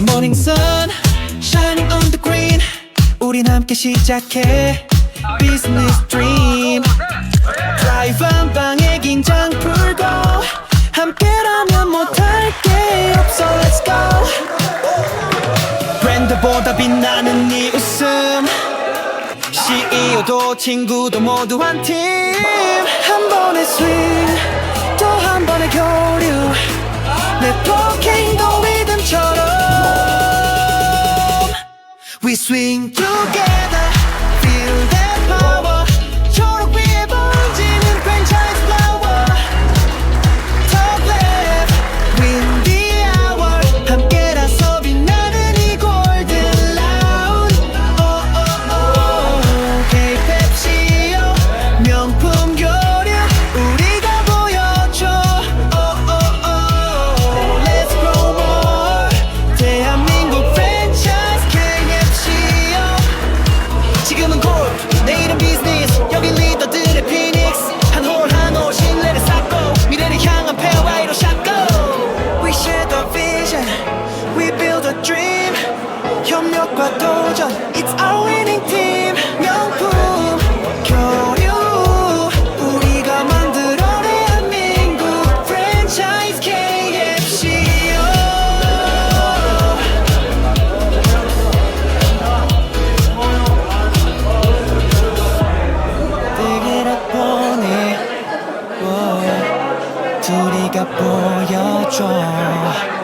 Morning sun shining on the green. 우린 함께 시작해. Business dream. 드라이브 한 방에 긴장 풀고 함께라면 못할 게 없어. Let's go. 브랜드보다 빛나는 네 웃음. CEO도 친구도 모두 한 팀. 한 번의 스윙 또 한 번의 교류. 네트워 We swing together, feel that. 둘이가 보여줘.